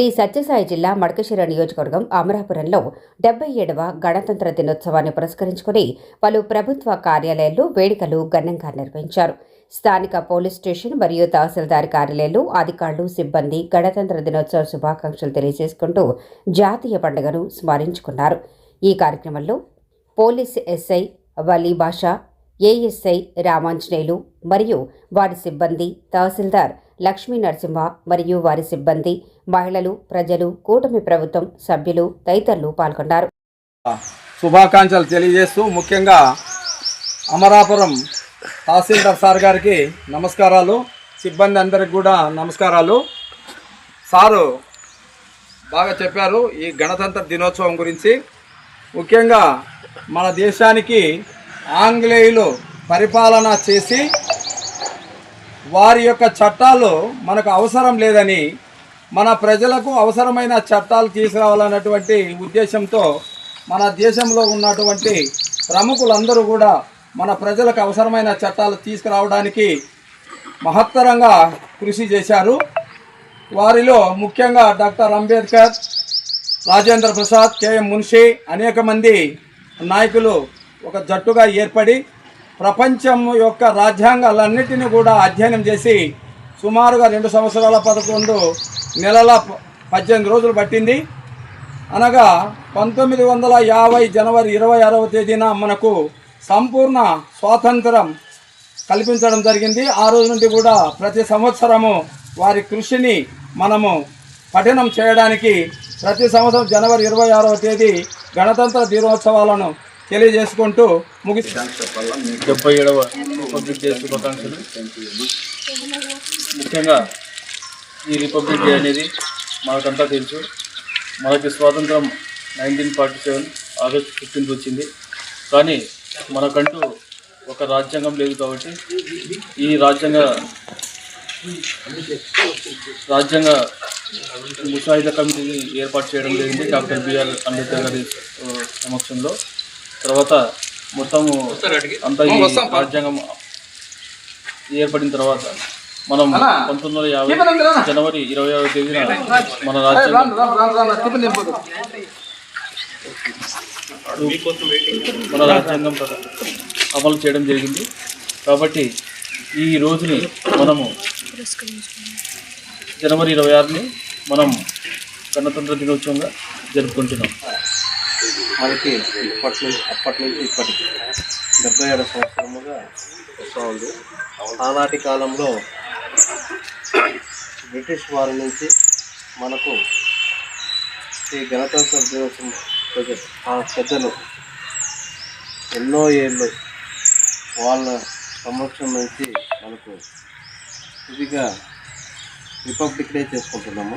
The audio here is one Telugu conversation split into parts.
శ్రీ సత్యసాయి జిల్లా మడకశిర నియోజకవర్గం అమరాపురంలో డెబ్బై ఏడవ గణతంత్ర దినోత్సవాన్ని పురస్కరించుకుని పలు ప్రభుత్వ కార్యాలయాల్లో వేడుకలు ఘనంగా నిర్వహించారు. స్థానిక పోలీస్ స్టేషన్ మరియు తహసీల్దార్ కార్యాలయాల్లో అధికారులు సిబ్బంది గణతంత్ర దినోత్సవ శుభాకాంక్షలు తెలియజేసుకుంటూ జాతీయ పండుగను స్మరించుకున్నారు. ఈ కార్యక్రమంలో police SI Vali Basha ASI Ramanjaneyulu మరియు వారి సిబ్బంది తహసీల్దార్ లక్ష్మీ నరసింహ మరియు వారి సిబ్బంది మహిళలు ప్రజలు కూటమి ప్రభుత్వం సభ్యులు తదితరులు పాల్గొన్నారు. శుభాకాంక్షలు తెలియజేస్తూ ముఖ్యంగా అమరాపురం తహసీల్దార్ సార్ గారికి నమస్కారాలు సిబ్బంది అందరికి కూడా నమస్కారాలు. సారు బాగా చెప్పారు ఈ గణతంత్ర దినోత్సవం గురించి. ముఖ్యంగా మన దేశానికి ఆంగ్లేయులు పరిపాలన చేసి వారి యొక్క చట్టాలు మనకు అవసరం లేదని మన ప్రజలకు అవసరమైన చట్టాలు తీసుకురావాలన్నటువంటి ఉద్దేశంతో మన దేశంలో ఉన్నటువంటి ప్రముఖులందరూ కూడా మన ప్రజలకు అవసరమైన చట్టాలు తీసుకురావడానికి మహత్తరంగా కృషి చేశారు. వారిలో ముఖ్యంగా doctor Ambedkar Rajendra Prasad K M Munshi అనేక మంది నాయకులు ఒక జట్టుగా ఏర్పడి ప్రపంచం యొక్క రాజ్యాంగాలన్నిటిని కూడా అధ్యయనం చేసి సుమారుగా రెండు సంవత్సరాల పదకొండు నెలల ప- పద్దెనిమిది రోజులు పట్టింది. అనగా పంతొమ్మిది వందల యాభై జనవరి ఇరవై ఆరవ తేదీన మనకు సంపూర్ణ స్వాతంత్రం కల్పించడం జరిగింది. ఆ రోజు నుండి కూడా ప్రతి సంవత్సరము వారి కృషిని మనము పఠనం చేయడానికి ప్రతి సంవత్సరం జనవరి ఇరవై ఆరవ తేదీ గణతంత్ర దినోత్సవాలను తెలియజేసుకుంటూ ముగి డెబ్బై ఏడవ రిపబ్లిక్ డే శుభాకాంక్షలు. ముఖ్యంగా ఈ రిపబ్లిక్ డే అనేది మనకంతా తెలుసు. మనకి స్వాతంత్రం nineteen forty seven August fifteenth వచ్చింది. కానీ మనకంటూ ఒక రాజ్యాంగం లేదు కాబట్టి ఈ రాజ్యాంగ రాజ్యాంగ ముసాయిదా కమిటీని ఏర్పాటు చేయడం జరిగింది డాక్టర్ బిఆర్ అంబేద్కర్ గారి సమక్షంలో. తర్వాత మొత్తము అంతా ఈ రాజ్యాంగం ఏర్పడిన తర్వాత మనం పంతొమ్మిది వందల యాభై జనవరి ఇరవై ఆరో తేదీన మన రాజ్యాంగం మన రాజ్యాంగం అమలు చేయడం జరిగింది. కాబట్టి ఈ రోజుని మనము జనవరి ఇరవై ఆరుని మనం గణతంత్ర దినోత్సవంగా జరుపుకుంటున్నాం. మనకి ఇప్పటి నుంచి అప్పటి నుంచి ఇప్పటికి డెబ్బై ఏడు సంవత్సరముగా వస్తూ ఉంది. ఆనాటి కాలంలో బ్రిటిష్ వారి నుంచి మనకు ఈ గణతంత్ర దినోత్సవం ప్రజలు ఆ పెద్దలు ఎన్నో ఏళ్ళు వాళ్ళ సంరక్షణ నుంచి మనకు ఇదిగా రిపబ్లిక్ డే చేసుకుంటున్నాము.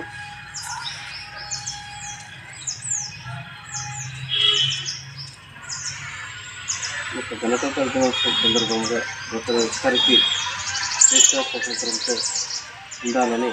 గణతంత్ర దినోత్సవం సందర్భంగా ప్రతి ఒక్కరికి స్వేచ్ఛా స్వతంత్రంతో ఉండాలని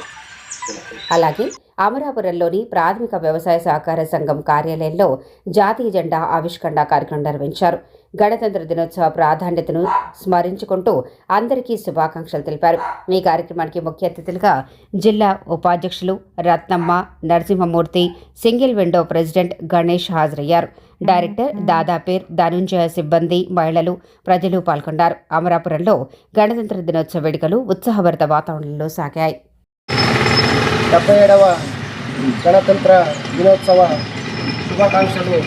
అలాగే అమరాపురంలోని ప్రాథమిక వ్యవసాయ సహకార సంఘం కార్యాలయంలో జాతీయ జెండా ఆవిష్కరణ కార్యక్రమం నిర్వహించారు. గణతంత్ర దినోత్సవ ప్రాధాన్యతను స్మరించుకుంటూ అందరికీ శుభాకాంక్షలు తెలిపారు. ఈ కార్యక్రమానికి ముఖ్య అతిథులుగా జిల్లా ఉపాధ్యక్షులు Ratnamma Narasimhamurthy single window president Ganesh హాజరయ్యారు. డైరెక్టర్ దాదాపేర్ ధనుంజయ సిబ్బంది మహిళలు ప్రజలు పాల్గొన్నారు. అమరాపురంలో గణతంత్ర దినోత్సవ వేడుకలు ఉత్సాహభరిత వాతావరణంలో సాగాయి. డెబ్బై ఏడవ గణతంత్ర దినోత్సవ శుభాకాంక్షలు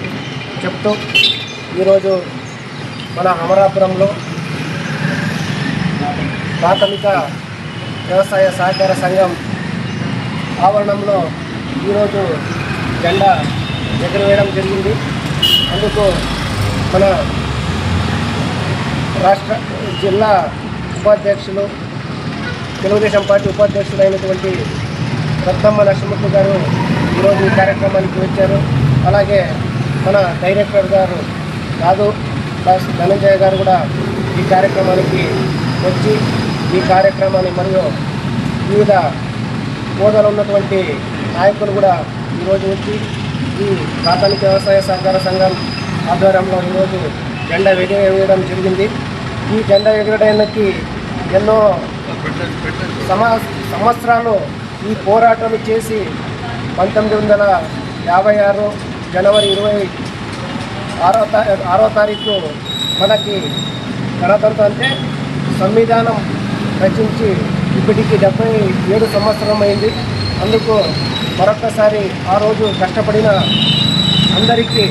చెప్తూ ఈరోజు మన అమరాపురంలో ప్రాథమిక వ్యవసాయ సహకార సంఘం ఆవరణంలో ఈరోజు జెండా ఎగరవేయడం జరిగింది. అందుకు మన రాష్ట్ర జిల్లా ఉపాధ్యక్షులు తెలుగుదేశం పార్టీ ఉపాధ్యక్షులైనటువంటి దత్తమ్మ నరసింహ గారు ఈరోజు ఈ కార్యక్రమానికి వచ్చారు. అలాగే మన డైరెక్టర్ గారు కాదు ప్లస్ ధనంజయ గారు కూడా ఈ కార్యక్రమానికి వచ్చి ఈ కార్యక్రమాన్ని మరియు వివిధ హోదాలో ఉన్నటువంటి నాయకులు కూడా ఈరోజు వచ్చి ఈ ప్రాథమిక వ్యవసాయ సహకార సంఘం ఆధ్వర్యంలో ఈరోజు జెండా ఎగరవేయడం జరిగింది. ఈ జెండా ఎగరడానికి ఎన్నో సమా సంవత్సరాలు ఈ పోరాటాలు చేసి పంతొమ్మిది వందల యాభై ఆరు జనవరి ఇరవై ఆరో తా ఆరో తారీఖు మనకి గణతంత్రం అంటే సంవిధానం రచించి ఇప్పటికి డెబ్బై ఏడు సంవత్సరం అయింది. అందుకు మరొకసారి ఆ రోజు కష్టపడిన అందరికీ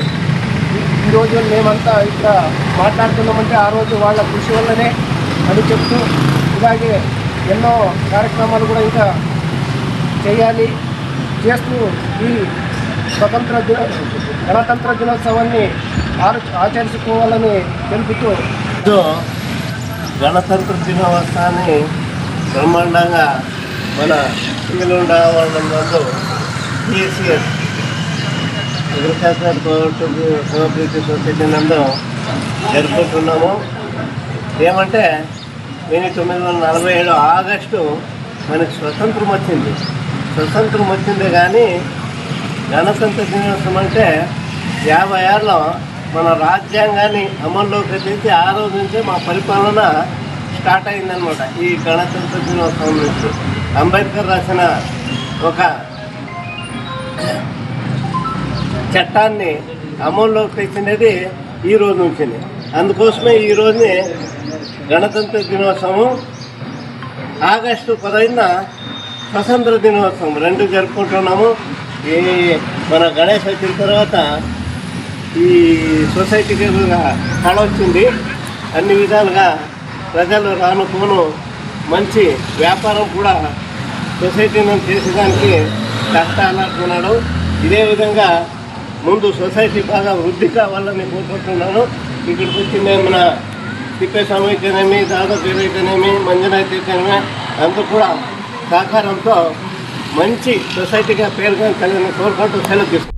ఈ- ఈరోజు మేమంతా ఇక్కడ మాట్లాడుతున్నామంటే ఆ రోజు వాళ్ళ కృషి వల్లనే అని చెప్తూ ఇలాగే ఎన్నో కార్యక్రమాలు కూడా ఇంకా చేయాలి. చేస్తూ ఈ స్వతంత్ర దిన గణతంత్ర దినోత్సవాన్ని ఆచరించుకోవాలని తెలుపుతూ గణతంత్ర దినోత్సవాన్ని బ్రహ్మాండంగా మన సింగిలుండ నందు T S S agriculture cooperative cooperative society నందు జరుపుకుంటున్నాము. ఏమంటే నేను తొమ్మిది వందల నలభై ఏడు ఆగస్టు మనకి స్వతంత్రం వచ్చింది. స్వతంత్రం వచ్చింది కానీ గణతంత్ర దినోత్సవం అంటే యాభై ఏళ్ళలో మన రాజ్యాంగాన్ని అమల్లోకి తెచ్చి ఆ రోజు నుంచే మా పరిపాలన స్టార్ట్ అయిందనమాట ఈ గణతంత్ర దినోత్సవం నుంచి. అంబేద్కర్ రాసిన ఒక చట్టాన్ని అమల్లోకి తెచ్చినది ఈ రోజు నుంచి అందుకోసమే ఈ రోజుని గణతంత్ర దినోత్సవం ఆగస్టు పదహైదున స్వతంత్ర దినోత్సవం. రెండు జరుపుకుంటున్నాము. ఈ మన గణేష్ వచ్చిన తర్వాత ఈ సొసైటీకి కళ వచ్చింది. అన్ని విధాలుగా ప్రజలు రానుకోను మంచి వ్యాపారం కూడా సొసైటీని చేసేదానికి కష్టాలనుకున్నాడు ఇదే విధంగా ముందు సొసైటీ బాగా వృద్ధి కావాలని కోరుకుంటున్నాను. ఇక్కడికి వచ్చి నేను మన తిప్పేస్వామి అయితేనేమి దాదాపు అయితేనేమి మంజునాథ్ అయితేనేమి కూడా సహకారంతో మంచి సొసైటీగా పేరుగా కలిగిన కోరుకుంటూ సెలవు